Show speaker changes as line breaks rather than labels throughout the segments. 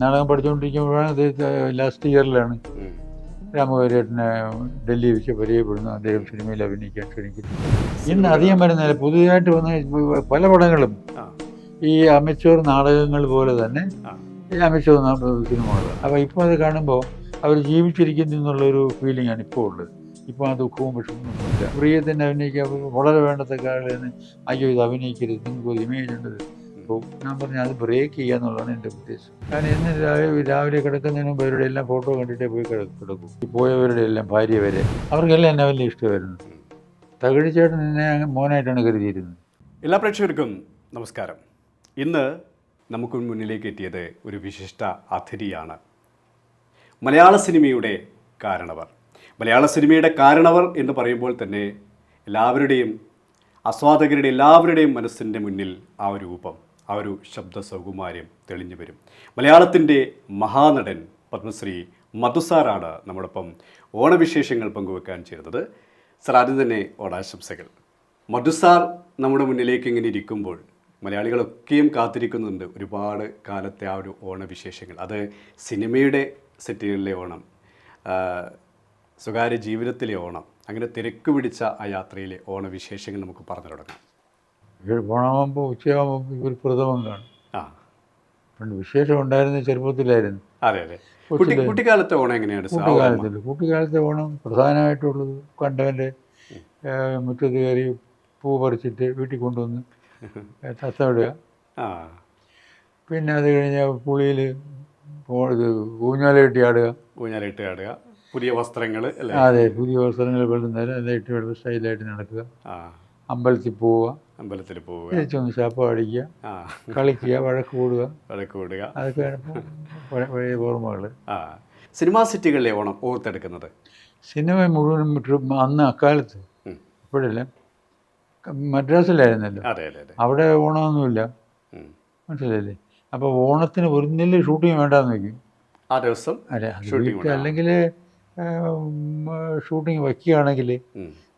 നാടകം പഠിച്ചുകൊണ്ടിരിക്കുമ്പോഴാണ് ലാസ്റ്റ് ഇയറിലാണ്. രാമകാര്യേട്ടനെ ഡൽഹി വെച്ച് പരിചയപ്പെടുന്നു അദ്ദേഹം സിനിമയിൽ അഭിനയിക്കാൻ ക്ഷണിക്കുന്നു ഇന്ന് അധികം വരുന്നില്ല പുതിയതായിട്ട് വന്ന പല പടങ്ങളും. ഈ അമിച്ചോർ നാടകങ്ങൾ പോലെ തന്നെ. ഈ അമിച്ചോർ സിനിമകൾ. അപ്പോൾ ഇപ്പോൾ അത് കാണുമ്പോൾ അവർ ജീവിച്ചിരിക്കുന്നു എന്നുള്ളൊരു ഫീലിംഗ് ആണ് ഇപ്പോൾ ഉള്ളത്. ഇപ്പോൾ ആ ദുഃഖവും വിഷമൊന്നുമില്ല പ്രിയത്തിന്റെ അഭിനയിക്കാൻ വളരെ വേണ്ടത്തെ കാര്യം അയ്യോ ഇത് അഭിനയിക്കരുത് നിങ്ങൾക്ക് ഒരു ഇമേജ് ഉണ്ട് അപ്പോൾ ഞാൻ പറഞ്ഞു അത് ബ്രേക്ക് ചെയ്യുക എന്നുള്ളതാണ് എന്റെ ഉദ്ദേശം. ഞാൻ ഇന്ന് രാവിലെ രാവിലെ കിടക്കുന്നതിന് മുമ്പ് അവരുടെ എല്ലാം ഫോട്ടോ കണ്ടിട്ട് പോയി കിട- കിടക്കും. ഈ പോയവരുടെ എല്ലാം ഭാര്യ വരെ. അവർക്കെല്ലാം എന്നെ വലിയ ഇഷ്ടമായിരുന്നു. തകഴിച്ചേട്ടൻ എന്നെ മോനായിട്ടാണ് കരുതിയിരുന്നത്.
എല്ലാ പ്രേക്ഷകർക്കും നമസ്കാരം. ഇന്ന് നമുക്ക് മുന്നിലേക്ക് എത്തിയത് ഒരു വിശിഷ്ട അതിഥിയാണ്. മലയാള സിനിമയുടെ കാരണവർ. മലയാള സിനിമയുടെ കാരണവർ എന്ന് പറയുമ്പോൾ തന്നെ എല്ലാവരുടെയും ആസ്വാദകരുടെ എല്ലാവരുടെയും മനസ്സിന്റെ മുന്നിൽ ആ ഒരു രൂപം. ആ ഒരു ശബ്ദ സൗകുമാര്യം തെളിഞ്ഞു വരും. മലയാളത്തിന്റെ മഹാനടൻ പത്മശ്രീ മധുസാറാണ് നമ്മോടൊപ്പം ഓണവിശേഷങ്ങൾ പങ്കുവെക്കാൻ ചേരുന്നത്. സർ ആദ്യം തന്നെ ഓണാശംസകൾ. മധുസാർ നമ്മുടെ മുന്നിലേക്ക് ഇങ്ങനെ ഇരിക്കുമ്പോൾ മലയാളികളൊക്കെയും കാത്തിരിക്കുന്നുണ്ട് ഒരുപാട് കാലത്തെ ആ ഒരു ഓണവിശേഷങ്ങൾ. അത് സിനിമയുടെ സെറ്റുകളിലെ ഓണം സ്വകാര്യ ജീവിതത്തിലെ ഓണം അങ്ങനെ തിരക്ക് പിടിച്ച ആ യാത്രയിലെ ഓണവിശേഷങ്ങൾ നമുക്ക് പറഞ്ഞു തുടങ്ങാം.
ഓണമാകുമ്പോൾ ഉച്ചയാകുമ്പോൾ ഒരു പ്രഥമം കാണും പണ്ട് വിശേഷം ഉണ്ടായിരുന്ന ചെറുപ്പത്തിലായിരുന്നു.
അതെ അതെ. കുട്ടിക്കാലത്തെ ഓണം എങ്ങനെയാണ്?
കുട്ടിക്കാലത്തിൽ കുട്ടിക്കാലത്തെ ഓണം പ്രധാനമായിട്ടുള്ളത് കണ്ടവന്റെ മുറ്റത്ത് കയറി പൂ പറിച്ചിട്ട് വീട്ടിൽ കൊണ്ടുവന്ന്
തത്തവിടുക
പിന്നെ അത് കഴിഞ്ഞ് പുളിയിൽ ഇത് ഊഞ്ഞാല കെട്ടി ആടുക.
ഊഞ്ഞാലിട്ട് ആടുക. പുതിയ വസ്ത്രങ്ങൾ
അതെ പുതിയ വസ്ത്രങ്ങൾ വെള്ളുന്നേരം ഇട്ട് വെള്ളം സ്റ്റൈലായിട്ട് നടക്കുക. അമ്പലത്തിൽ പോവുക.
അമ്പലത്തിൽ പോവുക.
തിരിച്ചൊന്ന് ശാപ്പ അടിക്കുക. കളിക്കുക വഴക്ക് കൂടുക.
വഴക്ക് കൂടുക.
അതൊക്കെയാണ് പഴയ- ഓർമ്മകൾ
ആ. സിനിമാ സിറ്റികളിലെ ഓണം ഓർത്തെടുക്കുന്നത്?
സിനിമ മുഴുവനും അന്ന് അക്കാലത്ത് ഇപ്പോഴല്ലേ? മദ്രാസിലായിരുന്നല്ലോ. അവിടെ ഓണമൊന്നുമില്ല.
മനസ്സിലല്ലേ
മനസ്സിലായില്ലേ? അപ്പോൾ ഓണത്തിന് ഒരു നെല്ല് ഷൂട്ടിങ് വേണ്ടാന്ന് വയ്ക്കും.
ആ ദിവസം
അല്ലെ. അല്ലെങ്കിൽ ഷൂട്ടിങ് വയ്ക്കുകയാണെങ്കിൽ.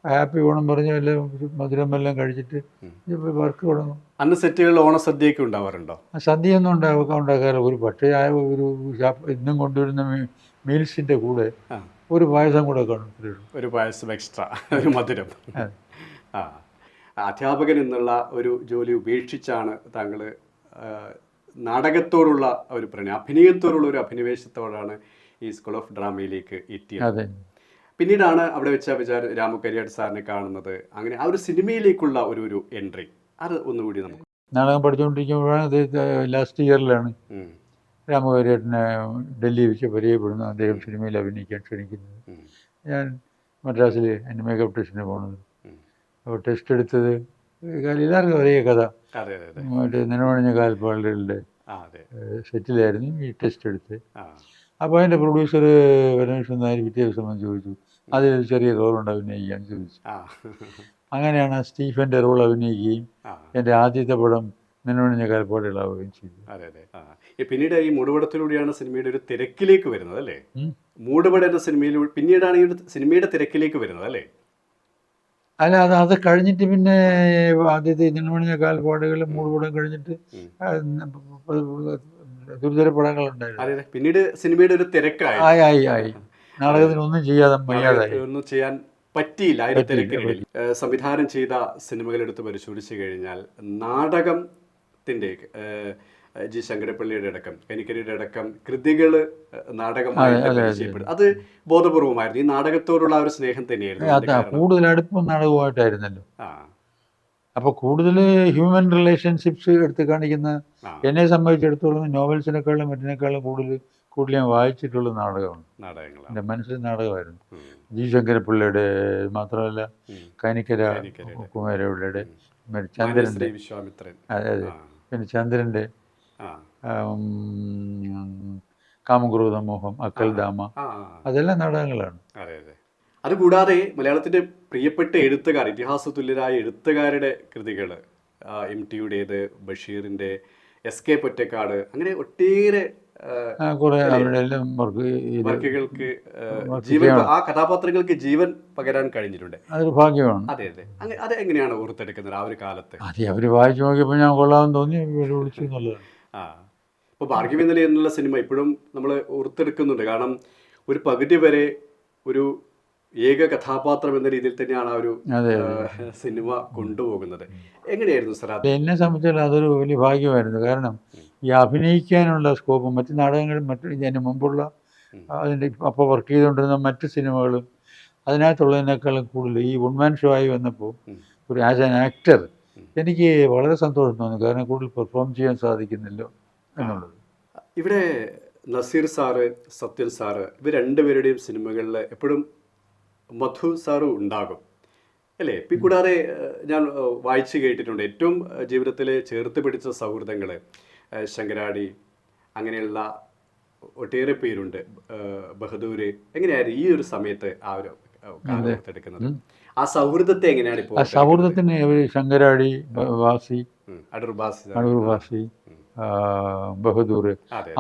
ഹാപ്പി ഓണം പറഞ്ഞ് എല്ലാം മധുരം എല്ലാം കഴിച്ചിട്ട്. വർക്ക് തുടങ്ങും.
അന്ന് സെറ്റുകളിൽ ഓണസദ്യയൊക്കെ ഉണ്ടാവാറുണ്ടോ?
ആ സദ്യയൊന്നും ഉണ്ടാക്കുക ഉണ്ടാക്കാറില്ല. ഒരു പക്ഷേ ആ ഒരു ഇന്നും കൊണ്ടുവരുന്ന മീൽസിന്റെ മീൽസിന്റെ കൂടെ ഒരു പായസം കൂടെ കാണും.
ഒരു പായസം എക്സ്ട്രാ ഒരു മധുരം. ആ. അധ്യാപകൻ എന്നുള്ള ഒരു ജോലി ഉപേക്ഷിച്ചാണ് താങ്കൾ നാടകത്തോടുള്ള ഒരു പ്രണയം അഭിനയത്തോടുള്ള ഒരു അഭിനിവേശത്തോടാണ് ഈ സ്കൂൾ ഓഫ് ഡ്രാമയിലേക്ക് എത്തിയത്.
അതെ.
പിന്നീടാണ് അവിടെ വെച്ച വിചാര രാമു കരിയാട്ട് സാറിനെ കാണുന്നത്. അങ്ങനെ ആ ഒരു സിനിമയിലേക്കുള്ള ഒരു ഒരു എൻട്രി. അത് ഒന്നുകൂടി നമുക്ക്
നാടകം പഠിച്ചുകൊണ്ടിരിക്കുമ്പോഴാണ് ലാസ്റ്റ് ഇയറിലാണ്
രാമു
കരിയാട്ടിനെ ഡൽഹി വെച്ച് പരിചയപ്പെടുന്നു അദ്ദേഹം സിനിമയിൽ അഭിനയിക്കാൻ ക്ഷണിക്കുന്നത്. ഞാൻ മദ്രാസിൽ എന്റെ മേക്കപ്പ് ടെസ്റ്റിന് പോണത് അപ്പോൾ ടെസ്റ്റ് എടുത്തത് എല്ലാവർക്കും ഒരേ കഥ. മറ്റേ നിലവണിഞ്ഞ കാൽപ്പാടുകളുടെ
അതെ.
സെറ്റിലായിരുന്നു ഈ ടെസ്റ്റ് എടുത്ത് അപ്പോൾ അതിന്റെ പ്രൊഡ്യൂസർ പരമേശ്വരൻ നായർ പിറ്റേ ദിവസം ചോദിച്ചു അതിൽ ചെറിയ റോളുണ്ട് അഭിനയിക്കാൻ ചോദിച്ചു. അങ്ങനെയാണ് സ്റ്റീഫന്റെ റോൾ അഭിനയിക്കുകയും എന്റെ ആദ്യത്തെ പടം നിന്നോണിഞ്ഞ കാൽപ്പാടുകളാവുകയും ചെയ്തു
അതെ അതെ. പിന്നീട് ഈ മൂടുപടത്തിലൂടെയാണ് സിനിമയുടെ ഒരു തിരക്കിലേക്ക് വരുന്നത് അല്ലേ. മൂടുപട എന്ന സിനിമയിലൂടെ പിന്നീടാണ് ഈ ഒരു സിനിമയുടെ തിരക്കിലേക്ക് വരുന്നത് അല്ലേ?
അല്ല അത് അത് കഴിഞ്ഞിട്ട് പിന്നെ ആദ്യത്തെ നിലവണിഞ്ഞ കാൽപ്പാടുകൾ മൂടുപടം കഴിഞ്ഞിട്ട് ദുരിതര പടങ്ങളുണ്ടായിരുന്നു.
പിന്നീട് സിനിമയുടെ ഒരു തിരക്കായി.
ആയി ആയി ആയി. നാടകത്തിന് ഒന്നും ചെയ്യാതെ
ഒന്നും ചെയ്യാൻ പറ്റിയില്ല.
അതിന്റെ
തിരക്കിനിടയിൽ. സംവിധാനം ചെയ്ത സിനിമകളെടുത്ത് പരിശോധിച്ചു പരിശോധിച്ച് കഴിഞ്ഞാൽ നാടകത്തിന്റെ ഏഹ് ജി ശങ്കരപ്പള്ളിയുടെ അടക്കം കനിക്കരിയുടെ അടക്കം കൃതികൾ നാടകമായിട്ട്
അതെ, അതെ,
പരിചയപ്പെടും. അത് ബോധപൂർവമായിരുന്നു. ഈ നാടകത്തോടുള്ള ഒരു സ്നേഹം തന്നെയായിരുന്നു
കൂടുതൽ അടുപ്പം നാടകമായിട്ടായിരുന്നല്ലോ
അപ്പൊ
അപ്പോൾ കൂടുതൽ ഹ്യൂമൻ റിലേഷൻഷിപ്സ് എടുത്ത് കാണിക്കുന്ന എന്നെ സംബന്ധിച്ചിടത്തോളം നോവൽസിനേക്കാളും മറ്റിനേക്കാളും കൂടുതൽ കൂടുതൽ ഞാൻ വായിച്ചിട്ടുള്ള നാടകമാണ്. എന്റെ മനസ്സിൽ നാടകമായിരുന്നു. ജി ശങ്കരപ്പിള്ളയുടെ മാത്രമല്ല. കനിക്കര. കുമാരപിള്ളയുടെ
ചന്ദ്രന്റെ.
അതെ അതെ. പിന്നെ ചന്ദ്രന്റെ
ആ,
കാമക്രോധ മോഹം അക്കൽദാമ. അതെല്ലാം നാടകങ്ങളാണ്.
അതെ അതെ. അതുകൂടാതെ മലയാളത്തിന്റെ പ്രിയപ്പെട്ട എഴുത്തുകാർ ഇതിഹാസ തുല്യരായ എഴുത്തുകാരുടെ കൃതികൾ എം ടിയുടേത് ബഷീറിന്റെ എസ് കെ പൊറ്റക്കാട് അങ്ങനെ ഒട്ടേറെ
കുറേ
വർക്കുകൾക്ക് ആ, ജീവൻ ആ കഥാപാത്രങ്ങൾക്ക് ജീവൻ പകരാൻ കഴിഞ്ഞിട്ടുണ്ട്.
അതൊരു ഭാഗ്യമാണ്.
അതെ അതെ. അങ്ങനെ അത് എങ്ങനെയാണ് ഓർത്തെടുക്കുന്നത് ആ ഒരു കാലത്ത്?
അതെ അവർ വായിച്ചു നോക്കിയപ്പോൾ ഞാൻ കൊള്ളാമെന്ന് തോന്നി വിളിച്ചു എന്നുള്ളതാണ്
ആ. അപ്പോൾ ഭാർഗവി നില എന്നുള്ള സിനിമ ഇപ്പോഴും നമ്മൾ ഓർത്തെടുക്കുന്നുണ്ട്. കാരണം ഒരു പകുതി വരെ ഒരു ഏക കഥാപാത്രം എന്ന രീതിയിൽ തന്നെയാണ് ആ ഒരു സിനിമ കൊണ്ടുപോകുന്നത്. എങ്ങനെയായിരുന്നു സർ
എന്നെ സംബന്ധിച്ചാൽ അതൊരു വലിയ ഭാഗ്യമായിരുന്നു. കാരണം ഈ അഭിനയിക്കാനുള്ള സ്കോപ്പ് മറ്റ് നാടകങ്ങളും മറ്റു ഇതിന് മുമ്പുള്ള. അതിന്റെ അപ്പോൾ വർക്ക് ചെയ്തുകൊണ്ടിരുന്ന മറ്റ് സിനിമകളും അതിനകത്തുള്ളതിനേക്കാളും കൂടുതൽ ഈ വുൺമാൻ ഷോ ആയി വന്നപ്പോൾ ഒരു ആസ് ആൻ ആക്ടർ എനിക്ക് വളരെ സന്തോഷം തോന്നി. കാരണം കൂടുതൽ പെർഫോം ചെയ്യാൻ സാധിക്കുന്നല്ലോ എന്നുള്ളത്.
ഇവിടെ നസീർ സാറ് സത്യൻ സാറ് ഇവർ രണ്ടുപേരുടെയും സിനിമകളിൽ എപ്പോഴും മധു സാറും ഉണ്ടാകും. അല്ലേ? ഇപ്പം കൂടാതെ ഞാൻ വായിച്ചു കേട്ടിട്ടുണ്ട്. ഏറ്റവും ജീവിതത്തിൽ ചേർത്ത് പിടിച്ച സൗഹൃദങ്ങൾ ശങ്കരാടി അങ്ങനെയുള്ള ഒട്ടേറെ പേരുണ്ട് ബഹദൂര് എങ്ങനെയായിരുന്നു ഈ ഒരു സമയത്ത് ആ ഒരു ഏഹ്, എടുക്കുന്നത്? ആ സൗഹൃദത്തെ എങ്ങനെയാണ് ഇപ്പോൾ
സൗഹൃദത്തിന് ശങ്കരാടി വാസി
അടൂർ
വാസി ബഹദൂർ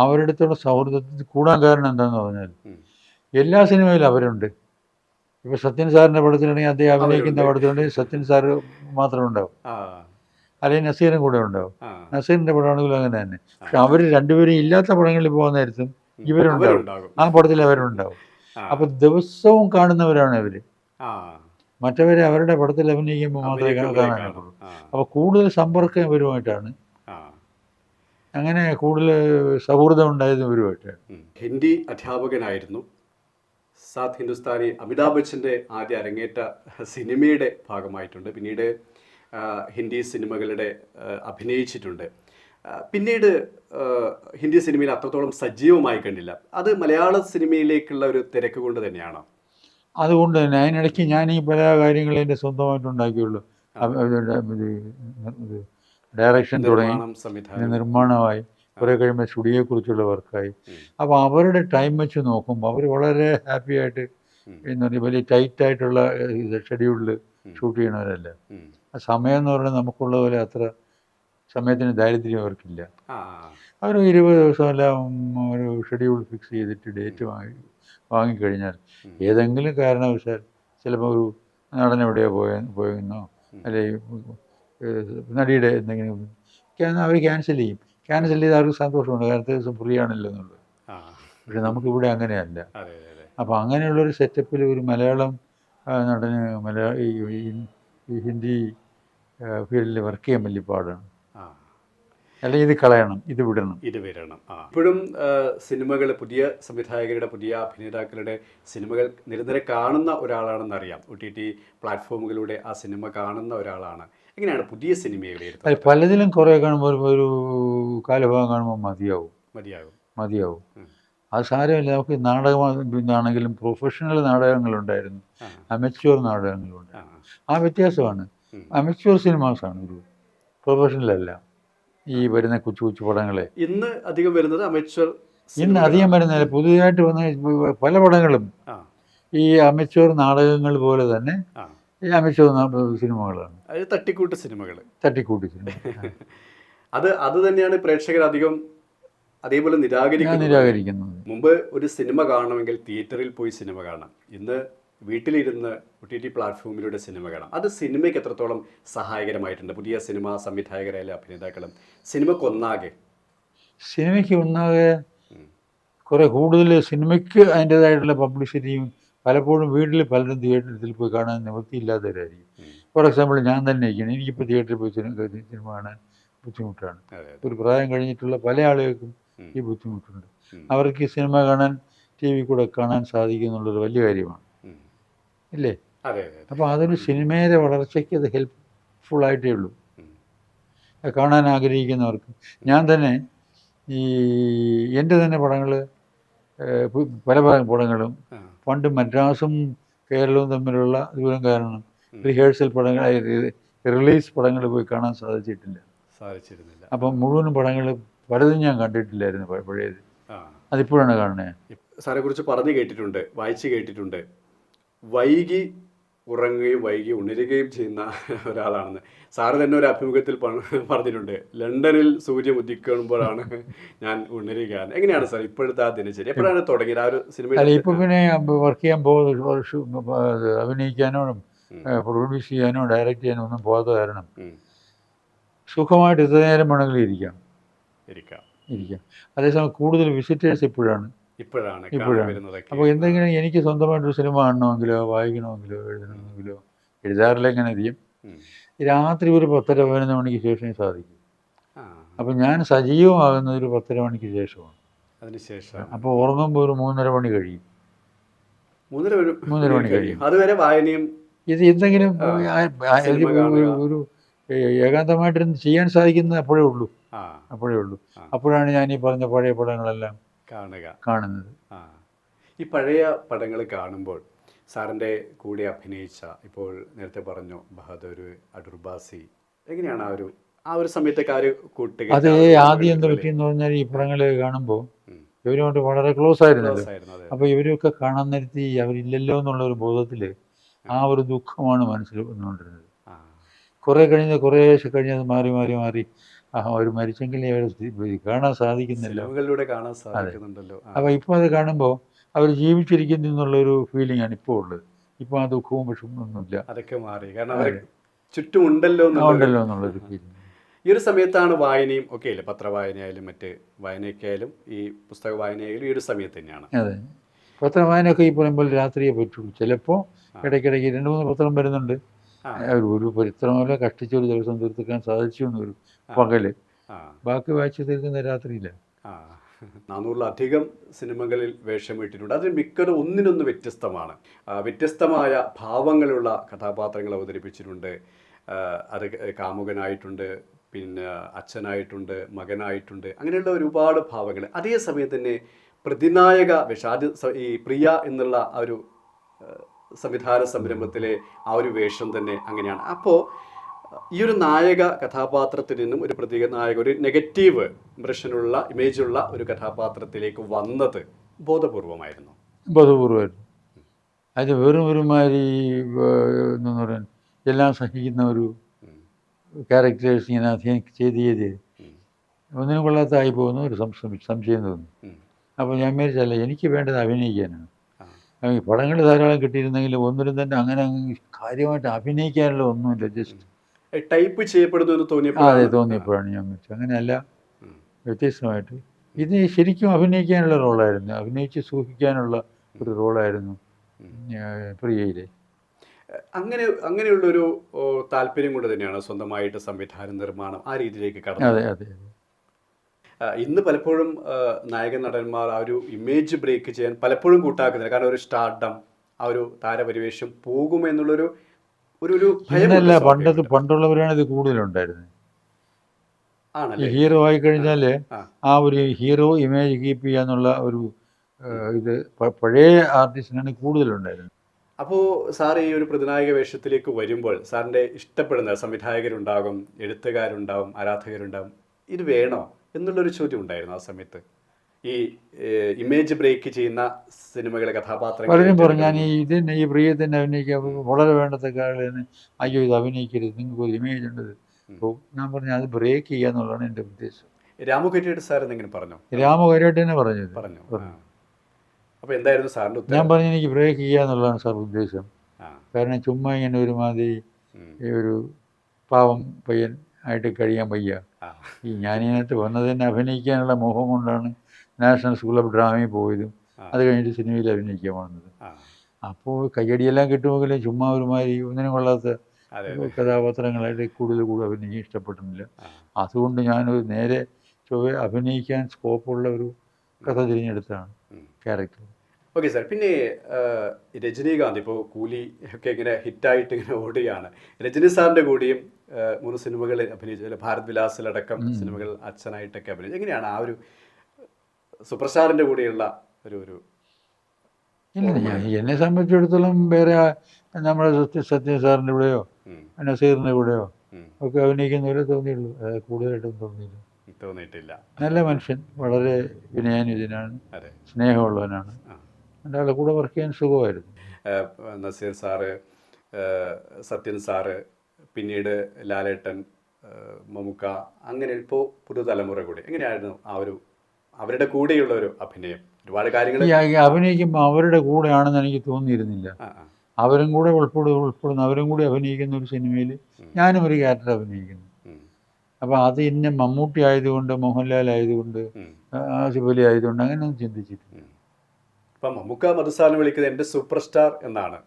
അവരുടെ അടുത്തുള്ള സൗഹൃദത്തിൽ കൂടാൻ കാരണം എന്താണെന്ന് പറഞ്ഞാൽ എല്ലാ സിനിമയിലും അവരുണ്ട്. ഇപ്പൊ സത്യൻ സാറിന്റെ പടത്തിലാണെങ്കിൽ അദ്ദേഹം അഭിനയിക്കുന്ന പടത്തിലുണ്ടെങ്കിൽ സത്യൻ സാറ് മാത്രമേ ഉണ്ടാവും. അല്ലെങ്കിൽ നസീറും കൂടെ ഉണ്ടാവും നസീറിന്റെ പടമാണെങ്കിലും അങ്ങനെ തന്നെ. പക്ഷെ അവർ രണ്ടുപേരും ഇല്ലാത്ത പടങ്ങളിൽ പോകുന്ന നേരത്തും ഇവരുണ്ടാവും. ആ പടത്തിൽ അവരുണ്ടാവും. അപ്പൊ ദിവസവും കാണുന്നവരാണ് ഇവർ.
ആ.
മറ്റവരെ അവരുടെ പടത്തിൽ അഭിനയിക്കുമ്പോൾ മാത്രമേ
കാണാനുള്ളൂ അപ്പോൾ
അപ്പൊ കൂടുതൽ സമ്പർക്കം ഇവരുമായിട്ടാണ്. അങ്ങനെ കൂടുതൽ സൗഹൃദം ഉണ്ടായത് ഇവരുമായിട്ടാണ്.
ഹിന്ദി അധ്യാപകനായിരുന്നു. സാത്ത് ഹിന്ദുസ്ഥാനി അമിതാഭ് ബച്ചന്റെ ആദ്യ അരങ്ങേറ്റ സിനിമയുടെ ഭാഗമായിട്ടുണ്ട്. പിന്നീട് ഹിന്ദി സിനിമകളുടെ അഭിനയിച്ചിട്ടുണ്ട്. പിന്നീട് ഹിന്ദി സിനിമയിൽ അത്രത്തോളം സജീവമായി കണ്ടില്ല. അത് മലയാള സിനിമയിലേക്കുള്ള ഒരു തിരക്ക് കൊണ്ട് തന്നെയാണോ?
അതുകൊണ്ട് തന്നെ. അതിനിടയ്ക്ക് ഞാൻ ഈ പല കാര്യങ്ങളും എന്റെ സ്വന്തമായിട്ട് ഉണ്ടാക്കിയുള്ളൂ. ഡയറക്ഷൻ തുടങ്ങി. നിർമ്മാണമായി. കുറെ കഴിയുമ്പോൾ സ്റ്റുഡിയോയെക്കുറിച്ചുള്ള വർക്കായി. അപ്പോൾ അവരുടെ ടൈം വെച്ച് നോക്കുമ്പോൾ അവർ വളരെ ഹാപ്പി ആയിട്ട്
പറയുക
എന്ന് പറഞ്ഞാൽ വലിയ ടൈറ്റായിട്ടുള്ള ഷെഡ്യൂളിൽ ഷൂട്ട് ചെയ്യണവരല്ല സമയം എന്ന് പറഞ്ഞാൽ നമുക്കുള്ള പോലെ അത്ര സമയത്തിന് ദാരിദ്ര്യം അവർക്കില്ല. അവർ ഇരുപത് ദിവസം എല്ലാം ഒരു ഷെഡ്യൂൾ ഫിക്സ് ചെയ്തിട്ട് ഡേറ്റ് വാങ്ങി വാങ്ങിക്കഴിഞ്ഞാൽ ഏതെങ്കിലും കാരണവശാൽ ചിലപ്പോൾ ഒരു നടൻ എവിടെയോ പോയ പോയെന്നോ അല്ലെങ്കിൽ നടിയുടെ എന്തെങ്കിലും അവർ ക്യാൻസൽ ചെയ്യും. ക്യാൻസൽ ചെയ്ത് അവർക്ക് സന്തോഷമുണ്ട്. കാരണത്തെ അടുത്ത ദിവസം ഫ്രീ ആണല്ലോ എന്നുള്ളത്. പക്ഷെ നമുക്കിവിടെ അങ്ങനെയല്ല. അപ്പോൾ അങ്ങനെയുള്ളൊരു സെറ്റപ്പിൽ ഒരു മലയാളം നടന് മലയാള ഈ ഹിന്ദി ഫീൽഡിൽ വർക്ക് ചെയ്യാൻ വലിയ പാടാണ്. അല്ലെങ്കിൽ ഇത് കളയണം ഇത് വിടണം.
ഇത് വിടണം ഇപ്പോഴും സിനിമകൾ പുതിയ സംവിധായകരുടെ പുതിയ അഭിനേതാക്കളുടെ സിനിമകൾ നിരന്തരം കാണുന്ന ഒരാളാണെന്ന് അറിയാം. ഒ ടി ടി പ്ലാറ്റ്ഫോമുകളിലൂടെ ആ സിനിമ കാണുന്ന ഒരാളാണ്. എങ്ങനെയാണ് പുതിയ സിനിമയെ വിലയിരുത്തുന്നത്
അത് പലതിലും കുറേ കാണുമ്പോൾ ഒരു- കാലഭാഗം കാണുമ്പോൾ മതിയാവും. മതിയാവും.
ഉം.
അത് സാരമില്ല. നമുക്ക് നാടകമാണെങ്കിലും പ്രൊഫഷണൽ നാടകങ്ങളുണ്ടായിരുന്നു. അമച്വർ നാടകങ്ങളുണ്ട്.
ആ.
വ്യത്യാസമാണ്. അമച്വർ സിനിമാസാണ് ഒരു പ്രൊഫഷണലല്ല ഈ വരുന്ന കൊച്ചു കൊച്ചു പടങ്ങളെ.
ഇന്ന് അധികം വരുന്നത് അമച്വർ
ഇന്ന് അധികം വരുന്നില്ല പുതിയതായിട്ട് വന്ന പല പടങ്ങളും. ഈ അമച്വർ നാടകങ്ങൾ പോലെ തന്നെ ഈ അമച്വർ സിനിമകളാണ്
തട്ടിക്കൂട്ട് സിനിമകൾ
തട്ടിക്കൂട്ടി സിനിമ
അത് അത് തന്നെയാണ് പ്രേക്ഷകർ അധികം അതേപോലെ
നിരാകരിക്കുന്നു
മുമ്പ് ഒരു സിനിമ കാണണമെങ്കിൽ തിയേറ്ററിൽ പോയി സിനിമ കാണാം ഇന്ന് വീട്ടിലിരുന്ന് ഒ ടി ടി പ്ലാറ്റ്ഫോമിലൂടെ സിനിമ കാണാം. അത് സിനിമയ്ക്ക് എത്രത്തോളം സഹായകരമായിട്ടുണ്ട്? പുതിയ സിനിമ സംവിധായകരായാലും അഭിനേതാക്കളും സിനിമക്കൊന്നാകെ
സിനിമയ്ക്ക് ഒന്നാകെ കുറെ കൂടുതൽ സിനിമയ്ക്ക് അതിന്റെതായിട്ടുള്ള പബ്ലിസിറ്റിയും പലപ്പോഴും വീട്ടിൽ പലരും തിയേറ്ററിൽ പോയി കാണാൻ നിവൃത്തിയില്ലാത്തവരായിരിക്കും. ഫോർ എക്സാമ്പിൾ ഞാൻ തന്നെ ഇരിക്കണം എനിക്കിപ്പോൾ തിയേറ്ററിൽ പോയി സിനിമ കാണാൻ ബുദ്ധിമുട്ടാണ്. ഒരു പ്രായം കഴിഞ്ഞിട്ടുള്ള പല ആളുകൾക്കും. ഈ ബുദ്ധിമുട്ടുണ്ട്. അവർക്ക് ഈ സിനിമ കാണാൻ ടി വി കൂടെ കാണാൻ സാധിക്കും എന്നുള്ളൊരു വലിയ കാര്യമാണ്. ഇല്ലേ? അപ്പോൾ അതൊരു സിനിമയുടെ വളർച്ചയ്ക്ക് അത് ഹെൽപ്ഫുൾ ആയിട്ടേ ഉള്ളൂ. കാണാൻ ആഗ്രഹിക്കുന്നവർക്ക്. ഞാൻ തന്നെ ഈ എന്റെ തന്നെ പടങ്ങൾ പല പല പടങ്ങളും. പണ്ട് മദ്രാസും കേരളവും തമ്മിലുള്ള ദൂരം കാരണം റിഹേഴ്സൽ പടങ്ങൾ റിലീസ് പടങ്ങൾ പോയി കാണാൻ സാധിച്ചിട്ടില്ല.
സാധിച്ചിരുന്നില്ല.
അപ്പം മുഴുവൻ പടങ്ങൾ പലതും ഞാൻ കണ്ടിട്ടില്ലായിരുന്നു പഴയത്. അതിപ്പോഴാണ് കാണുന്നത്
സാറെ കുറിച്ച് പറഞ്ഞു കേട്ടിട്ടുണ്ട് വായിച്ച് കേട്ടിട്ടുണ്ട്. വൈകി ഉറങ്ങുകയും വൈകി ഉണരുകയും ചെയ്യുന്ന ഒരാളാണെന്ന്. സാറ് തന്നെ ഒരു അഭിമുഖത്തിൽ പറഞ്ഞിട്ടുണ്ട് ലണ്ടനിൽ സൂര്യൻ ഉദിക്കുമ്പോഴാണ് ഞാൻ ഉണരുക. എങ്ങനെയാണ് സാർ ഇപ്പോഴത്തെ ആ ദിനചര്യ? എപ്പോഴാണ് തുടങ്ങിയത്? ആ ഒരു
അല്ല
സിനിമയിൽ
ഇപ്പം പിന്നെ വർക്ക് ചെയ്യാൻ പോകുന്ന അഭിനയിക്കാനോ പ്രൊഡ്യൂസ് ചെയ്യാനോ ഡയറക്റ്റ് ചെയ്യാനോ ഒന്നും പോകാത്ത കാരണം. സുഖമായിട്ട് ഇത്ര നേരം വേണമെങ്കിലും ഇരിക്കാം.
ഇരിക്കാം.
ഇരിക്കാം. അതേസമയം കൂടുതൽ വിസിറ്റേഴ്സ് ഇപ്പോഴാണ്.
ഇപ്പോഴാണ്
ഇപ്പോഴാണ്. അപ്പോൾ എന്തെങ്കിലും എനിക്ക് സ്വന്തമായിട്ടൊരു സിനിമ കാണണമെങ്കിലോ വായിക്കണമെങ്കിലോ എഴുതണമെങ്കിലോ എഴുതാറില്ല എങ്ങനെ അധികം രാത്രി ഒരു പത്തര പതിനൊന്ന് മണിക്ക് ശേഷമേ സാധിക്കും. അപ്പം ഞാൻ സജീവമാകുന്നത് ഒരു പത്തര മണിക്ക് ശേഷമാണ്.
അതിനുശേഷം
അപ്പോൾ ഉറങ്ങുമ്പോൾ ഒരു മൂന്നര മണി കഴിയും.
മൂന്നര
മൂന്നര മണി കഴിയും.
അതുവരെ വായനയും
ഇത് എന്തെങ്കിലും ഒരു-. ഏകാന്തമായിട്ടിരുന്ന് ചെയ്യാൻ സാധിക്കുന്നത് അപ്പോഴേ ഉള്ളൂ. അപ്പോഴേ ഉള്ളൂ. അപ്പോഴാണ് ഞാൻ ഈ പറഞ്ഞ പഴയ പടങ്ങളെല്ലാം
കാണുക.
കാണുന്നത്.
ഈ പഴയ പടങ്ങൾ കാണുമ്പോൾ സാറിന്റെ കൂടെ അഭിനയിച്ച ഇപ്പോൾ നേരത്തെ പറഞ്ഞു ബഹദൂർ അടുർബാസി എങ്ങനെയാണ് ആ ഒരു ആ ഒരു സമയത്തൊക്കെ ആ ഒരു കൂട്ടുകെട്ട്,
അത് ആദ്യം എന്ത്? പറ്റിയെന്ന് പറഞ്ഞാൽ ഈ പടങ്ങൾ കാണുമ്പോൾ. ഇവരുമായിട്ട് വളരെ ക്ലോസ്
ആയിരുന്നു, അപ്പൊ
അപ്പോൾ ഇവരൊക്കെ കാണാൻ നിർത്തി അവരില്ലല്ലോ എന്നുള്ള ഒരു ബോധത്തിൽ ആ. ഒരു ദുഃഖമാണ് മനസ്സിൽ വന്നുകൊണ്ടിരുന്നത്. കുറേ കഴിഞ്ഞ് കുറേ കഴിഞ്ഞത് മാറി മാറി മാറി ആ അവർ മരിച്ചെങ്കിൽ അവർ കാണാൻ സാധിക്കുന്നില്ല.
കാണാൻ സാധിക്കുന്നുണ്ടല്ലോ.
അപ്പോൾ ഇപ്പോൾ അത് കാണുമ്പോൾ അവർ ജീവിച്ചിരിക്കുന്നു എന്നുള്ളൊരു ഫീലിംഗ് ആണ് ഇപ്പോൾ ഉള്ളത്. ഇപ്പോൾ ആ ദുഃഖവും വിഷമവും ഒന്നുമില്ല.
അതൊക്കെ മാറി. കാരണം ചുറ്റും ഉണ്ടല്ലോ എന്നുള്ളൊരു
ഫീലിംഗ്
ഈ ഒരു സമയത്താണ് വായനയും ഒക്കെ അല്ലേ പത്രവായനയായാലും മറ്റ് വായനയൊക്കെയായാലും ഈ പുസ്തക വായനയായാലും ഈ ഒരു സമയത്ത് തന്നെയാണ്.
അതെ. പത്രവായനയൊക്കെ ഈ പറയുമ്പോൾ രാത്രിയെ പറ്റുള്ളൂ. ചിലപ്പോൾ ഇടയ്ക്കിടയ്ക്ക് രണ്ട് മൂന്ന് പത്രം വരുന്നുണ്ട്. ഒരു പരിത്രമല്ല കഷ്ടിച്ച് ഒരു ദിവസം തീർത്തിക്കാൻ സാധിച്ചു എന്നൊരു
പകൽ.
ബാക്കി വായിച്ചു തീർക്കുന്ന രാത്രിയില്ല.
നാനൂറിലധികം സിനിമകളിൽ വേഷമിട്ടിട്ടുണ്ട്. അതിൽ മിക്കതും ഒന്നിനൊന്ന് വ്യത്യസ്തമാണ്. വ്യത്യസ്തമായ ഭാവങ്ങളുള്ള കഥാപാത്രങ്ങൾ അവതരിപ്പിച്ചിട്ടുണ്ട്. അത് കാമുകനായിട്ടുണ്ട് പിന്നെ അച്ഛനായിട്ടുണ്ട് മകനായിട്ടുണ്ട്. അങ്ങനെയുള്ള ഒരുപാട് ഭാവങ്ങൾ. അതേ സമയത്ത് തന്നെ പ്രതിനായക വേഷം ആദ്യം ഈ പ്രിയ എന്നുള്ള ആ ഒരു സംവിധാന സംരംഭത്തിലെ ആ ഒരു വേഷം തന്നെ അങ്ങനെയാണ്. അപ്പോൾ ഈ ഒരു നായക കഥാപാത്രത്തിൽ നിന്നും ഒരു പ്രതീക നായക ഒരു നെഗറ്റീവ് ഇംപ്രഷനുള്ള ഇമേജുള്ള ഒരു കഥാപാത്രത്തിലേക്ക് വന്നത് ബോധപൂർവമായിരുന്നു.
ബോധപൂർവമായിരുന്നു. അത് വെറും ഒരുമാതിരി എന്താ പറയാൻ എല്ലാം സഹിക്കുന്ന ഒരു. ക്യാരക്ടേഴ്സ് ഞാൻ അധികം ചെയ്ത് ചെയ്ത് ഒന്നിനും കൊള്ളാത്തായി പോകുന്ന ഒരു സംശയം സംശയം തോന്നി അപ്പോൾ ഞാൻ വിചാരിച്ചല്ല എനിക്ക് വേണ്ടത് അഭിനയിക്കാനാണ്. പടങ്ങൾ ധാരാളം കിട്ടിയിരുന്നെങ്കിൽ ഒന്നിനും തന്നെ അങ്ങനെ അങ്ങ് കാര്യമായിട്ട് അഭിനയിക്കാനുള്ള ഒന്നുമില്ല ജസ്റ്റ്
ടൈപ്പ് ചെയ്യപ്പെടുന്നു
ആ അതെ
തോന്നിയപ്പോൾ
തോന്നിയപ്പോഴാണ് ഞാൻ വെച്ചത് അങ്ങനെയല്ല. വ്യത്യസ്തമായിട്ട്. ഇത് ശരിക്കും അഭിനയിക്കാനുള്ള റോളായിരുന്നു. അഭിനയിച്ച് സൂക്ഷിക്കാനുള്ള ഒരു റോളായിരുന്നു പ്രിയയിലെ.
അങ്ങനെ അങ്ങനെയുള്ളൊരു താല്പര്യം കൊണ്ട് തന്നെയാണ് സ്വന്തമായിട്ട് സംവിധാന നിർമ്മാണം ആ രീതിയിലേക്ക് കടന്നത്.
അതെ അതെ.
ഇന്ന് പലപ്പോഴും നായകൻ നായക നടന്മാർ ആ ഒരു ഇമേജ് ബ്രേക്ക് ചെയ്യാൻ പലപ്പോഴും കൂട്ടാക്കുന്നില്ല. കാരണം ഒരു സ്റ്റാർഡം ആ ഒരു താരപരിവേഷം പോകുമെന്നുള്ളൊരു ഒരു ഒരു ഭയമുണ്ട്.
ഇന്നല്ല പണ്ടത്തെ പണ്ടുള്ളവരാണ് ഇത് കൂടുതലുണ്ടായിരുന്നത്. ഹീറോ ആയി കഴിഞ്ഞാൽ
ആ.
ഒരു ഹീറോ ഇമേജ് കീപ്പ് ചെയ്യാന്നുള്ള ഒരു ഇത് പഴയ ആർട്ടിസ്റ്റിനാണ് കൂടുതലുണ്ടായിരുന്നത്.
അപ്പോൾ സാർ ഈ ഒരു പ്രതിനായക വേഷത്തിലേക്ക് വരുമ്പോൾ സാറിന്റെ ഇഷ്ടപ്പെടുന്ന സംവിധായകരുണ്ടാകും എഴുത്തുകാരുണ്ടാവും ആരാധകരുണ്ടാവും ഇത് വേണോ? എന്നുള്ളൊരു ചോദ്യം ഉണ്ടായിരുന്നു ആ സമയത്ത്. ഈ ഇമേജ് ബ്രേക്ക് ചെയ്യുന്ന സിനിമകളെ കഥാപാത്രങ്ങൾ
പലരും പറഞ്ഞു ഞാൻ ഈ ഇതിന് ഈ പ്രിയത്തിന് അഭിനയിക്കാൻ വളരെ വേണ്ടത്തെ കാര്യം അയ്യോ ഇത് അഭിനയിക്കരുത് നിങ്ങൾക്ക് ഒരു ഇമേജ് ഉണ്ട്. അപ്പോൾ ഞാൻ പറഞ്ഞു അത് ബ്രേക്ക് ചെയ്യുക എന്നുള്ളതാണ് എന്റെ ഉദ്ദേശം.
രാമു സാർ എന്തെങ്കിലും പറഞ്ഞു?
രാമകരിയുടെ തന്നെ പറഞ്ഞു
പറഞ്ഞു? അപ്പോൾ എന്തായിരുന്നു സാറിന്റെ
ഞാൻ പറഞ്ഞു എനിക്ക് ബ്രേക്ക് ചെയ്യുക എന്നുള്ളതാണ് സാർ ഉദ്ദേശം. കാരണം ചുമ്മാ ഇങ്ങനെ ഒരുമാതിരി ഈ ഒരു പാവം പയ്യൻ ആയിട്ട് കഴിയാൻ വയ്യ. ഈ ഞാനിതിനകത്ത് വന്നത് തന്നെ അഭിനയിക്കാനുള്ള മോഹം കൊണ്ടാണ് നാഷണൽ സ്കൂൾ ഓഫ് ഡ്രാമയിൽ പോയതും. അത് കഴിഞ്ഞിട്ട് സിനിമയിൽ അഭിനയിക്കാൻ വന്നത്. അപ്പോൾ കയ്യടിയെല്ലാം കിട്ടുമെങ്കിലും ചുമ്മാ ഒരുമാതിരി ഒന്നിനും കൊള്ളാത്ത കഥാപാത്രങ്ങളായിട്ട് കൂടുതൽ കൂടുതൽ അഭിനയിക്കാൻ ഇഷ്ടപ്പെട്ടിട്ടില്ല. അതുകൊണ്ട് ഞാനൊരു നേരെ ചൊവ്വെ അഭിനയിക്കാൻ സ്കോപ്പുള്ള ഒരു കഥ തിരഞ്ഞെടുത്താണ് ക്യാരക്ടർ.
ഓക്കെ സാർ പിന്നെ രജനീകാന്ത് ഇപ്പോൾ കൂലി ഒക്കെ ഇങ്ങനെ ഹിറ്റായിട്ട് ഇങ്ങനെ ഓടുകയാണ്. രജനി സാറിന്റെ കൂടെയും മൂന്ന് സിനിമകളിൽ അഭിനയിച്ചു അല്ലെ ഭാരത് വിലാസിലടക്കം സിനിമകൾ അച്ഛനായിട്ടൊക്കെ അഭിനയിച്ചു. എങ്ങനെയാണ് ആ ഒരു സൂപ്പർ കൂടെയുള്ള ഒരു ഒരു
എന്നെ സംബന്ധിച്ചിടത്തോളം വേറെ നമ്മുടെ സത്യ സത്യ സാറിന്റെ കൂടെയോ നസീറിന്റെ കൂടെയോ ഒക്കെ അഭിനയിക്കുന്നവരെ തോന്നിയുള്ളൂ കൂടുതലായിട്ടും തോന്നിയില്ല.
തോന്നിയിട്ടില്ല.
നല്ല മനുഷ്യൻ. വളരെ വിനയാനുജനാണ്. സ്നേഹമുള്ളവനാണ്. എന്റെ കൂടെ വർക്ക് ചെയ്യാൻ സുഖമായിരുന്നു.
നസീർ സാറ് സത്യൻ സാറ് പിന്നീട് ലാലേട്ടൻ മമുക്ക അങ്ങനെ ഇപ്പോൾ പുതുതലമുറ കൂടി. എങ്ങനെയായിരുന്നു ആ ഒരു അവരുടെ കൂടെയുള്ള ഒരു അഭിനയം? ഒരുപാട് കാര്യങ്ങൾ
അഭിനയിക്കുമ്പോൾ അവരുടെ കൂടെയാണെന്ന് എനിക്ക് തോന്നിയിരുന്നില്ല. അവരും കൂടെ ഉൾപ്പെടു ഉൾപ്പെടുന്ന അവരും കൂടി അഭിനയിക്കുന്ന ഒരു സിനിമയിൽ ഞാനും ഒരു ക്യാരക്ടർ അഭിനയിക്കുന്നു.
അപ്പൊ
അപ്പോൾ അത് ഇന്ന മമ്മൂട്ടി ആയതുകൊണ്ട് മോഹൻലാൽ ആയതുകൊണ്ട്
ഉം.
ആയതുകൊണ്ട് അങ്ങനെ അങ്ങനെയൊന്നും ചിന്തിച്ചിട്ടില്ല
ഇപ്പം മമ്മൂക്ക മധുസാറിനെ വിളിക്കുന്നത് എന്റെ സൂപ്പർ സ്റ്റാർ എന്നാണ്.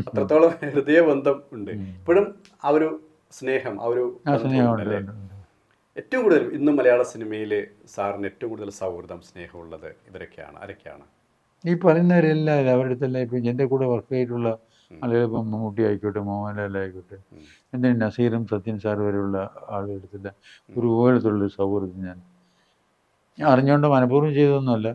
അത്രത്തോളം ഹൃദയ ബന്ധം ഉണ്ട്. ഇപ്പോഴും ആ ഒരു സ്നേഹം ആ ഒരു. ഏറ്റവും കൂടുതൽ ഇന്നും മലയാള സിനിമയിൽ സാറിന് ഏറ്റവും കൂടുതൽ സൗഹൃദം സ്നേഹമുള്ളത് ഇവരൊക്കെയാണ് ആരൊക്കെയാണ്?
ഈ പറയുന്നവരെല്ലാം അവരുടെ തന്നെ ഇപ്പം എന്റെ കൂടെ വർക്ക് ചെയ്തിട്ടുള്ള ആളുകൾ ഇപ്പം മമ്മൂട്ടി ആയിക്കോട്ടെ മോഹൻലാൽ ആയിക്കോട്ടെ എന്റെ നസീറും സത്യൻ സാർ വരെയുള്ള ആളുകളെടുത്തില്ല ഒരുപോലത്തുള്ളൊരു സൗഹൃദം ഞാൻ ഞാൻ അറിഞ്ഞുകൊണ്ട് മനഃപൂർവം ചെയ്തതൊന്നുമല്ല.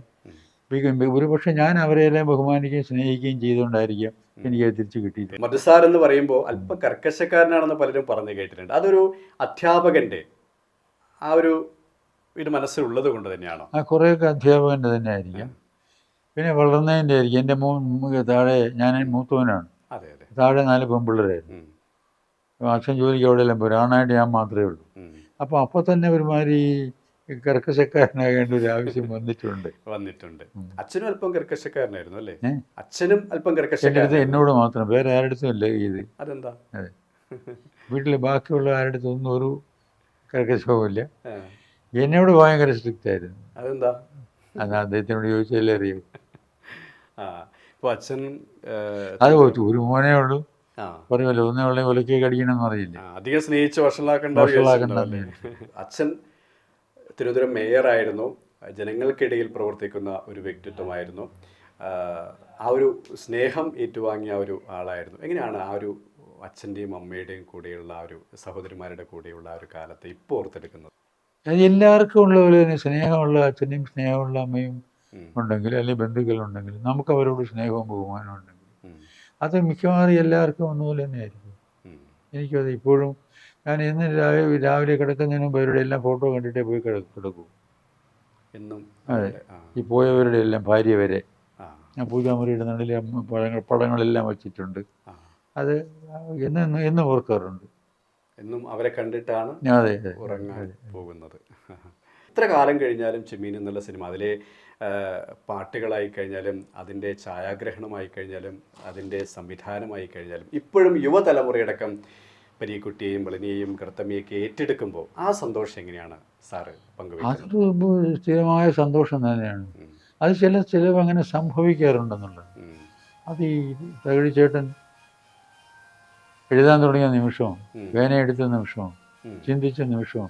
ഒരു പക്ഷേ ഞാൻ അവരെല്ലാം ബഹുമാനിക്കുകയും സ്നേഹിക്കുകയും ചെയ്തുകൊണ്ടായിരിക്കാം എനിക്കത് തിരിച്ചു കിട്ടിയിട്ടില്ല.
മധുസാർ എന്ന് പറയുമ്പോൾ അല്പം കർക്കശക്കാരനാണെന്ന് പലരും പറഞ്ഞു കേട്ടിട്ടുണ്ട്. അതൊരു അധ്യാപകന്റെ ആ ഒരു ഇത് മനസ്സിലുള്ളത് കൊണ്ട് തന്നെയാണോ?
ആ കുറേയൊക്കെ അധ്യാപകന്റെ തന്നെ ആയിരിക്കും പിന്നെ വളർന്നതിന്റെ ആയിരിക്കും. എന്റെ മൂ താഴെ ഞാൻ മൂത്തവനാണ്. താഴെ നാല് പെൺപിള്ളേരായിരുന്നു. അച്ഛൻ ജോലിക്ക് അവിടെയെല്ലാം പോരും ആണായിട്ട് ഞാൻ മാത്രമേ ഉള്ളൂ. അപ്പോൾ അപ്പോൾ തന്നെ ഒരുമാതിരി കർക്കശക്കാരനാകേണ്ട ഒരു ആവശ്യം വന്നിട്ടുണ്ട്.
വന്നിട്ടുണ്ട്. അച്ഛനും അല്പം കർക്കശക്കാരനായിരുന്നു അല്ലേ? അച്ഛനും അല്പം കർക്കശക്കാരൻ
എന്നോട് മാത്രം വേറെ ആരുടെ ഇല്ല ഇത്.
അതെന്താ?
അതെ. വീട്ടിൽ ബാക്കിയുള്ള ആരുടെ ഒന്നും ഒരു കർക്കശവുമില്ല. എന്നോട് ഭയങ്കര സ്ട്രിക്റ്റ് ആയിരുന്നു.
അതെന്താ?
അത് അദ്ദേഹത്തിനോട് ചോദിച്ചാലേ അറിയൂ.
അച്ഛൻ
അത് ഒരു മോനേ ഉള്ളൂ. പറയുമല്ലോ ഒന്നേ ഉള്ള ഒലക്കെ കടിക്കണമെന്ന് അറിയില്ല.
ആ, അധികം സ്നേഹിച്ച് വഷളാക്കണ്ട അച്ഛൻ തിരുവനന്തപുരം മേയറായിരുന്നു. ജനങ്ങൾക്കിടയിൽ പ്രവർത്തിക്കുന്ന ഒരു വ്യക്തിത്വമായിരുന്നു. ആ, ഒരു സ്നേഹം ഏറ്റുവാങ്ങിയ ഒരു ആളായിരുന്നു. എങ്ങനെയാണ് ആ ഒരു അച്ഛന്റെയും അമ്മയുടെയും കൂടെയുള്ള ആ ഒരു സഹോദരിമാരുടെ കൂടെയുള്ള ആ ഒരു കാലത്തെ ഇപ്പോൾ ഓർത്തെടുക്കുന്നത്?
അത് എല്ലാവർക്കും ഉള്ള പോലെ തന്നെ സ്നേഹമുള്ള അച്ഛനെയും സ്നേഹമുള്ള അമ്മയും ഉണ്ടെങ്കിൽ അല്ലെങ്കിൽ ബന്ധുക്കളുണ്ടെങ്കിൽ നമുക്ക് അവരോട് സ്നേഹവും ബഹുമാനവും ഉണ്ടെങ്കിൽ അത് മിക്കവാറും എല്ലാവർക്കും ഒന്നുപോലെ തന്നെ ആയിരിക്കും
ഉം.
എനിക്കത് ഇപ്പോഴും ഞാൻ ഇന്ന് രാവിലെ രാവിലെ കിടക്കുന്നതിന് മുമ്പ് അവരുടെ എല്ലാം ഫോട്ടോ കണ്ടിട്ടേ പോയി കിട കിടക്കൂ.
എന്നും
അതെ. ഈ പോയവരുടെ എല്ലാം ഭാര്യ വരെ. ഞാൻ പൂജാമുറിയുടെ നടുവിൽ പഴങ്ങൾ പടങ്ങളെല്ലാം വച്ചിട്ടുണ്ട്. അത് എന്ന് എന്നും ഓർക്കാറുണ്ട്.
എന്നും അവരെ കണ്ടിട്ടാണ് ഉറങ്ങാൻ പോകുന്നത്. എത്ര കാലം കഴിഞ്ഞാലും ചെമ്മീൻ എന്നുള്ള സിനിമ അതിലെ പാട്ടുകളായി കഴിഞ്ഞാലും അതിന്റെ ഛായാഗ്രഹണമായി കഴിഞ്ഞാലും അതിന്റെ സംവിധാനമായി കഴിഞ്ഞാലും ഇപ്പോഴും യുവതലമുറയടക്കം പരീക്കുട്ടിയെയും വളനിയെയും കർത്തമ്മയൊക്കെ ഏറ്റെടുക്കുമ്പോൾ ആ സന്തോഷം എങ്ങനെയാണ് സാറ് പങ്കുവെക്കുന്നത്?
അത് സ്ഥിരമായ സന്തോഷം തന്നെയാണ്. അത് ചില ചിലവ് അങ്ങനെ സംഭവിക്കാറുണ്ടെന്നുള്ളത്. അത് ഈ തകഴി ചേട്ടൻ എഴുതാൻ തുടങ്ങിയ നിമിഷവും വേന എടുത്ത നിമിഷവും ചിന്തിച്ച നിമിഷവും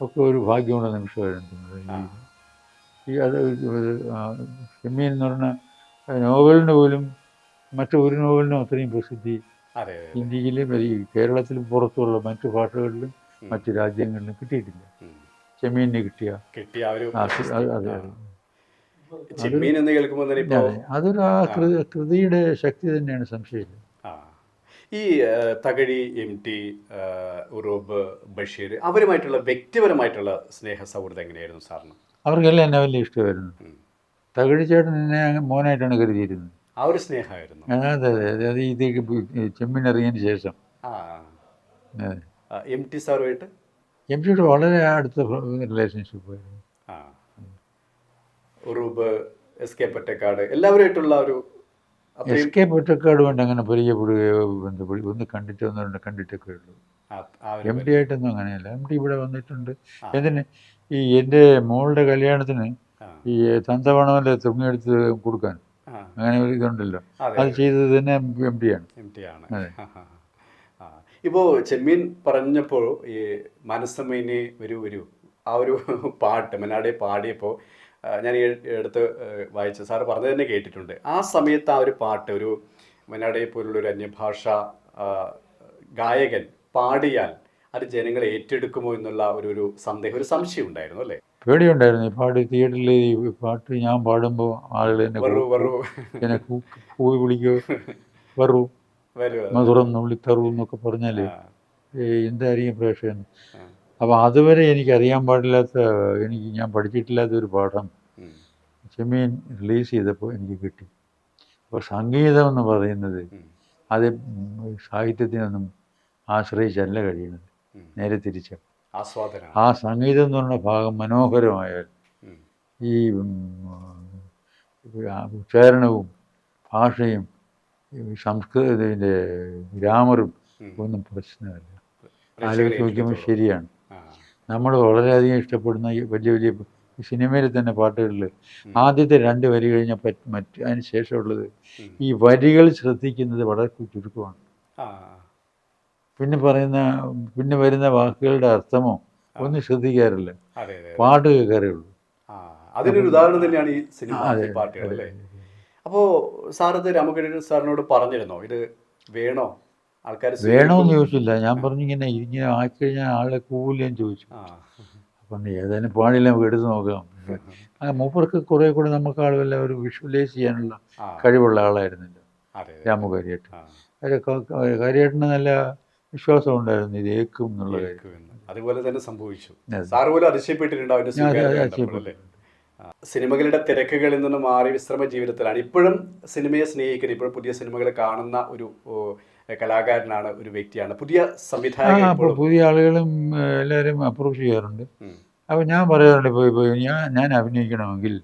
ഒക്കെ ഒരു ഭാഗ്യമുള്ള നിമിഷമായിരുന്നു. ഈ അത് ചെമ്മീൻ എന്ന് പറഞ്ഞ നോവലിന് പോലും മറ്റൊരു നോവലിനും അത്രയും പ്രസിദ്ധി ഈ കേരളത്തിലും പുറത്തുള്ള മറ്റു ഭാഷകളിലും. മറ്റു രാജ്യങ്ങളിലും കിട്ടിയിട്ടില്ല. ചെമ്മീനിന് കിട്ടിയ അതൊരു ആ കൃതിയുടെ ശക്തി തന്നെയാണ്
സംശയം. ഈ തകഴി എം ടി ഉറൂബ് ബഷീർ അവരുമായിട്ടുള്ള വ്യക്തിപരമായിട്ടുള്ള സ്നേഹ സൗഹൃദം എങ്ങനെയായിരുന്നു സാറിന്?
അവർക്കെല്ലാം എന്നെ വലിയ ഇഷ്ടമായിരുന്നു. തകഴി ചേട്ടൻ എന്നെ മോനായിട്ടാണ് കരുതിയിരുന്നത്.
ആ ഒരു സ്നേഹമായിരുന്നു.
അതെ അതെ അതെ. ഇത് ചെമ്മീൻ ശേഷം.
എം ടി സാറുമായിട്ട്
എം ടിയുടെ വളരെ അടുത്ത റിലേഷൻഷിപ്പ് ആയിരുന്നു.
ഉറൂബ് എസ് കെ പൊറ്റക്കാട് എല്ലാവരുമായിട്ടുള്ള ഒരു
എസ് കെ പൊറ്റക്കാട് കൊണ്ട് അങ്ങനെ പരിചയപ്പെടുകയോ ബന്ധപ്പെടുകയോ ഒന്ന് കണ്ടിട്ട് ഒന്ന് രണ്ട് കണ്ടിട്ടൊക്കെ ഉള്ളൂ. എം ഡി ആയിട്ടൊന്നും അങ്ങനെയല്ല. എം ഡി ഇവിടെ വന്നിട്ടുണ്ട്. എന്തിന്? ഈ എന്റെ മോളുടെ കല്യാണത്തിന് ഈ തന്തവണമല്ലേ തുങ്ങിയെടുത്ത് കൊടുക്കാൻ. അങ്ങനെ ഒരു ഇതുണ്ടല്ലോ.
അത്
ചെയ്തത് തന്നെ എം ടി ആണ്.
എം ടി ആണ്. ഇപ്പോ ഇപ്പോൾ ചെമ്മീൻ പറഞ്ഞപ്പോൾ ഈ മനസ്സമ്മേനെ വരൂ വരൂ ആ ഒരു പാട്ട് മനാടെ പാടിയപ്പോൾ ഞാൻ ഈ എടുത്ത് വായിച്ച സാറ് പറഞ്ഞത് തന്നെ കേട്ടിട്ടുണ്ട്. ആ സമയത്ത് ആ ഒരു പാട്ട് ഒരു മനാടെ പോലുള്ള ഒരു അന്യഭാഷ ഗായകൻ പാടിയാൽ അത് ജനങ്ങളെ ഏറ്റെടുക്കുമോ എന്നുള്ള ഒരു ഒരു സന്ദേഹം ഒരു സംശയം ഉണ്ടായിരുന്നു അല്ലേ?
പേടിയുണ്ടായിരുന്നു. ഈ പാട്ട് തിയേറ്ററിൽ ഈ പാട്ട് ഞാൻ പാടുമ്പോൾ ആളുകൾ എന്നെ എന്നെ കൂവി വിളിക്കോ. വറു മധുരം തറു എന്നൊക്കെ പറഞ്ഞാൽ എന്തായിരിക്കും പ്രേക്ഷകൻ അപ്പോൾ അതുവരെ എനിക്ക് അറിയാൻ പാടില്ലാത്ത എനിക്ക് ഞാൻ പഠിച്ചിട്ടില്ലാത്ത ഒരു പാഠം ചെമ്മീൻ റിലീസ് ചെയ്തപ്പോൾ എനിക്ക് കിട്ടി. അപ്പോൾ സംഗീതം എന്ന് പറയുന്നത് അത് സാഹിത്യത്തിനൊന്നും ആശ്രയിച്ചല്ല കഴിയുന്നത്. നേരെ തിരിച്ച്
ആസ്വാദനം
ആ സംഗീതം എന്ന് പറഞ്ഞ ഭാഗം മനോഹരമായാൽ ഈ ഉച്ചാരണവും ഭാഷയും സംസ്കൃതത്തിന്റെ ഗ്രാമറും. ഒന്നും പ്രശ്നമല്ല. ആലോചിച്ച് നോക്കുമ്പോൾ ശരിയാണ്. നമ്മൾ വളരെയധികം ഇഷ്ടപ്പെടുന്ന ഈ വലിയ വലിയ സിനിമയിൽ തന്നെ പാട്ടുകളിൽ ആദ്യത്തെ രണ്ട് വരി കഴിഞ്ഞാൽ പറ്റ് മറ്റ് അതിന് ശേഷമുള്ളത് ഈ വരികൾ ശ്രദ്ധിക്കുന്നത് വളരെ ചുരുക്കമാണ്. പിന്നെ പറയുന്ന പിന്നെ വരുന്ന വാക്കുകളുടെ അർത്ഥമോ ഒന്നും ശ്രദ്ധിക്കാറില്ല. പാട്ട് കേൾക്കാറേ ഉള്ളൂ
അതിനൊരു ഉദാഹരണം തന്നെയാണ് ഈ സിനിമ പാട്ടുകൾ അല്ലേ? അപ്പോൾ സാറത് രാമകൃഷ്ണൻ സാറിനോട് പറഞ്ഞിരുന്നോ? ഇത് വേണോ? ആൾക്കാർ
വേണോന്ന് ചോദിച്ചില്ല. ഞാൻ പറഞ്ഞു ഇങ്ങനെ ഇങ്ങനെ ആയിക്കഴിഞ്ഞാൽ ആളെ കൂലിയും ചോദിച്ചു. അപ്പം ഏതായാലും പാടില്ല നമുക്ക് എടുത്ത് നോക്കാം. ആ മൂപ്പർക്ക് കുറേ കൂടെ നമുക്ക് ആളുമല്ല ഒരു വിഷ്വലൈസ് ചെയ്യാനുള്ള കഴിവുള്ള ആളായിരുന്നല്ലോ. രാമു കാര്യേട്ടൻ കാര്യേട്ടന് നല്ല വിശ്വാസം ഉണ്ടായിരുന്നു ഇത് ഏക്കും എന്നുള്ള
അതുപോലെ തന്നെ സംഭവിച്ചു. സാറ് പോലും അതിശയപ്പെട്ടിട്ടുണ്ടാവും. സിനിമകളുടെ തിരക്കുകളിൽ നിന്ന് മാറി വിശ്രമ ജീവിതത്തിലാണ്. ഇപ്പോഴും സിനിമയെ സ്നേഹിക്കുന്ന ഇപ്പോഴും പുതിയ സിനിമകൾ കാണുന്ന ഒരു കലാകാരനാണ് ഒരു വ്യക്തിയാണ്. പുതിയ സംവിധായകൻ
പുതിയ ആളുകളും എല്ലാവരും അപ്രോച്ച് ചെയ്യാറുണ്ട്.
അപ്പൊ
അപ്പോൾ ഞാൻ പറയാറുണ്ട് ഇപ്പൊ ഇപ്പൊ ഞാൻ ഞാൻ അഭിനയിക്കണമെങ്കിൽ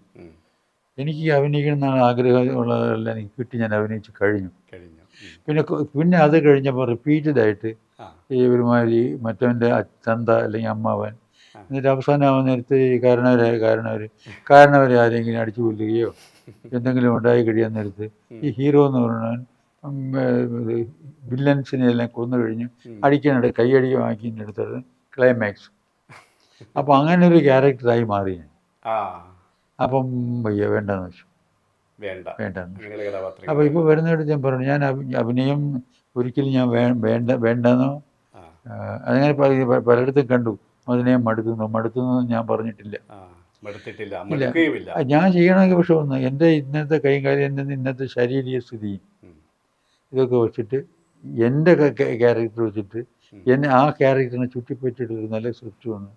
എനിക്ക് അഭിനയിക്കണം എന്നാണ് ആഗ്രഹമുള്ളതെല്ലാം എനിക്ക് കിട്ടി ഞാൻ അഭിനയിച്ച് കഴിഞ്ഞു.
കഴിഞ്ഞു.
പിന്നെ പിന്നെ അത് കഴിഞ്ഞപ്പോൾ റിപ്പീറ്റഡ് ആയിട്ട്
ആ,
ഈ ഒരുമാതിരി മറ്റവന്റെ തന്ത അല്ലെങ്കിൽ അമ്മാവൻ. എന്നിട്ട് അവസാനമാകുന്ന നേരത്ത് ഈ കാരണവരായ കാരണവർ കാരണവരെ ആരെങ്കിലും അടിച്ചു കൊല്ലുകയോ എന്തെങ്കിലും ഉണ്ടായി കഴിയാൻ നേരത്ത് ഈ ഹീറോ എന്ന് പറഞ്ഞാൽ ഉം, വില്ലൻസിനെ എല്ലാം കൊന്നു കഴിഞ്ഞ്. അടിക്കാനിട കൈയടി വാങ്ങിക്കുന്നിടത്തത് ക്ലൈമാക്സ് അപ്പോൾ അങ്ങനെ ഒരു ക്യാരക്ടറായി മാറി ഞാൻ. അപ്പം വയ്യ വേണ്ടെന്ന് വെച്ചു.
വേണ്ട. കഥാപാത്രം
അപ്പോൾ ഇപ്പോൾ ഞാൻ പറഞ്ഞു ഞാൻ അഭി- അഭിനയം ഒരിക്കലും ഞാൻ വേണ്ട വേണ്ടെന്നോ? അങ്ങനെ പലയിടത്തും കണ്ടു. അതിനെ മടുത്തുന്നു മടുത്തുന്നു ഞാൻ പറഞ്ഞിട്ടില്ല. ഞാൻ ചെയ്യണമെങ്കിൽ പക്ഷെ ഒന്ന് എന്റെ ഇന്നത്തെ കൈകാര്യം കാര്യം എന്റെ ഇന്നത്തെ ശാരീരിക സ്ഥിതിയും
ഉം,
ഇതൊക്കെ വെച്ചിട്ട് എന്റെ ക്യാരക്ടർ വെച്ചിട്ട്. എന്നെ ആ ക്യാരക്ടറിനെ ചുറ്റിപ്പറ്റിയിട്ട് ഒരു നല്ല സ്ക്രിപ്റ്റ് വന്നു.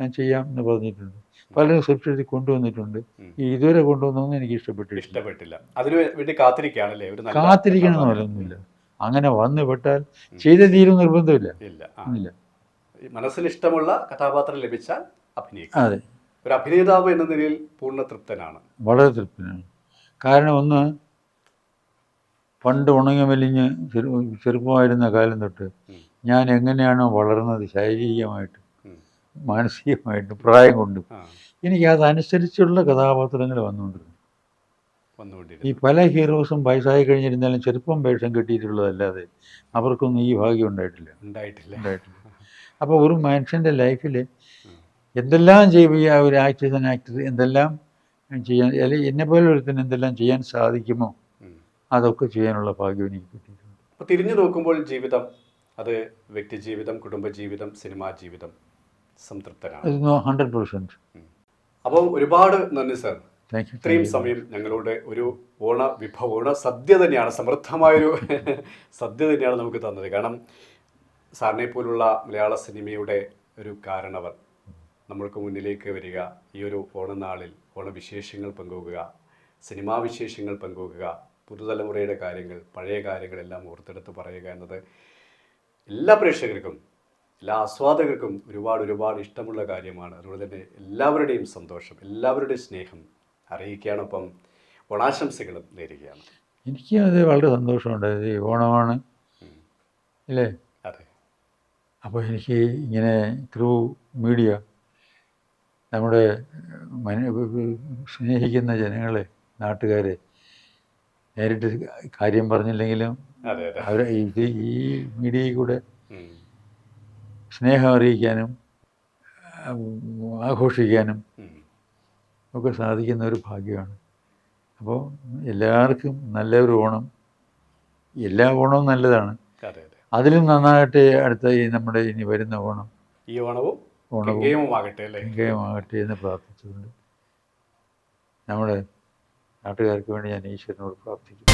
ഞാൻ ചെയ്യാം എന്ന് പറഞ്ഞിട്ടുണ്ട്. പലരും സ്ക്രിപ്റ്റ് എഴുതി കൊണ്ടുവന്നിട്ടുണ്ട് ഈ ഇതുവരെ കൊണ്ടുവന്നൊന്നും എനിക്ക് ഇഷ്ടപ്പെട്ടില്ല
ഇഷ്ടപ്പെട്ടില്ല. അതിനു വേണ്ടി കാത്തിരിക്കുകയാണല്ലേ?
കാത്തിരിക്കണം എന്ന് പറയുന്നില്ല. അങ്ങനെ വന്നു പെട്ടാൽ ചെയ്തേ തീരും നിർബന്ധമില്ല.
ഇല്ല. മനസ്സിൽ ഇഷ്ടമുള്ള കഥാപാത്രം ലഭിച്ചാൽ അഭിനയിക്കും
അതെ.
ഒരു അഭിനേതാവ് എന്ന നിലയിൽ പൂർണ തൃപ്തനാണ്.
വളരെ തൃപ്തനാണ്. കാരണം ഒന്ന് പണ്ട് ഉണങ്ങി മെലിഞ്ഞ് ചെറുപ്പമായിരുന്ന കാലം തൊട്ട് ഞാൻ എങ്ങനെയാണോ വളർന്നത് ശാരീരികമായിട്ട്. മാനസികമായിട്ട് പ്രായം കൊണ്ടും എനിക്ക് അതനുസരിച്ചുള്ള കഥാപാത്രങ്ങൾ വന്നുകൊണ്ടിരുന്നു. ഈ പല ഹീറോസും വയസ്സായി കഴിഞ്ഞിരുന്നാലും ചെറുപ്പം വേഷം കിട്ടിയിട്ടുള്ളതല്ലാതെ അവർക്കൊന്നും ഈ ഭാഗ്യം ഉണ്ടായിട്ടില്ല.
ഉണ്ടായിട്ടില്ല.
ഉണ്ടായിട്ടില്ല. അപ്പോൾ ഒരു മനുഷ്യന്റെ ലൈഫിൽ എന്തെല്ലാം ചെയ്യുക ഒരു ആക്ടർ ആക്ടർ എന്തെല്ലാം ചെയ്യാൻ അല്ലെങ്കിൽ എന്നെപ്പോലെ ഒരുത്തിന് എന്തെല്ലാം ചെയ്യാൻ സാധിക്കുമോ. അതൊക്കെ ചെയ്യാനുള്ള ഭാഗ്യം എനിക്ക് കിട്ടിയിട്ടുണ്ട്.
അപ്പോൾ തിരിഞ്ഞു നോക്കുമ്പോൾ ജീവിതം അത് വ്യക്തി ജീവിതം കുടുംബ ജീവിതം സിനിമാ ജീവിതം സംതൃപ്തനാണ്
അത് ഹൺഡ്രഡ് പെർസെന്റ്
അപ്പോൾ ഒരുപാട് നന്ദി സർ. ഇത്രയും സമയം ഞങ്ങളുടെ ഒരു ഓണ വിഭവ ഓണ സദ്യ തന്നെയാണ് സമൃദ്ധമായൊരു സദ്യ തന്നെയാണ് നമുക്ക് തന്നത്. കാരണം സാറിനെ പോലുള്ള മലയാള സിനിമയുടെ ഒരു കാരണവർ നമ്മൾക്ക് മുന്നിലേക്ക് വരിക ഈ ഒരു ഓണനാളിൽ ഓണവിശേഷങ്ങൾ പങ്കുവെക്കുക സിനിമാ വിശേഷങ്ങൾ പങ്കുവെക്കുക പുതുതലമുറയുടെ കാര്യങ്ങൾ പഴയ കാര്യങ്ങളെല്ലാം ഓർത്തെടുത്ത് പറയുക എന്നത് എല്ലാ പ്രേക്ഷകർക്കും എല്ലാ ആസ്വാദകർക്കും ഒരുപാട് ഒരുപാട് ഇഷ്ടമുള്ള കാര്യമാണ്. അതുകൊണ്ട് തന്നെ എല്ലാവരുടെയും സന്തോഷം എല്ലാവരുടെയും സ്നേഹം അറിയിക്കുകയാണ് ഒപ്പം ഓണാശംസകളും നേരുകയാണ്.
എനിക്ക് അത് വളരെ സന്തോഷമുണ്ട്. ഈ ഓണമാണ്. അല്ലേ?
അതെ.
അപ്പോൾ എനിക്ക് ഇങ്ങനെ ത്രൂ മീഡിയ നമ്മുടെ സ്നേഹിക്കുന്ന ജനങ്ങളെ നാട്ടുകാരെ നേരിട്ട് കാര്യം പറഞ്ഞില്ലെങ്കിലും അവർ ഈ മീഡിയയിൽ കൂടെ. സ്നേഹം അറിയിക്കാനും ആഘോഷിക്കാനും ഒക്കെ സാധിക്കുന്ന ഒരു ഭാഗ്യമാണ്. അപ്പോൾ എല്ലാവർക്കും നല്ലൊരു ഓണം. എല്ലാ ഓണവും നല്ലതാണ്.
അതെ അതെ.
അതിലും നന്നാകട്ടെ അടുത്ത ഈ നമ്മുടെ ഇനി വരുന്ന ഓണം.
ഈ ഓണവും
ഓണവും ആകട്ടെ എന്ന് പ്രാർത്ഥിച്ചുകൊണ്ട് നമ്മുടെ നാട്ടുകാർക്ക് വേണ്ടി ഞാൻ ഈശ്വരനോട് പ്രാർത്ഥിക്കുന്നു.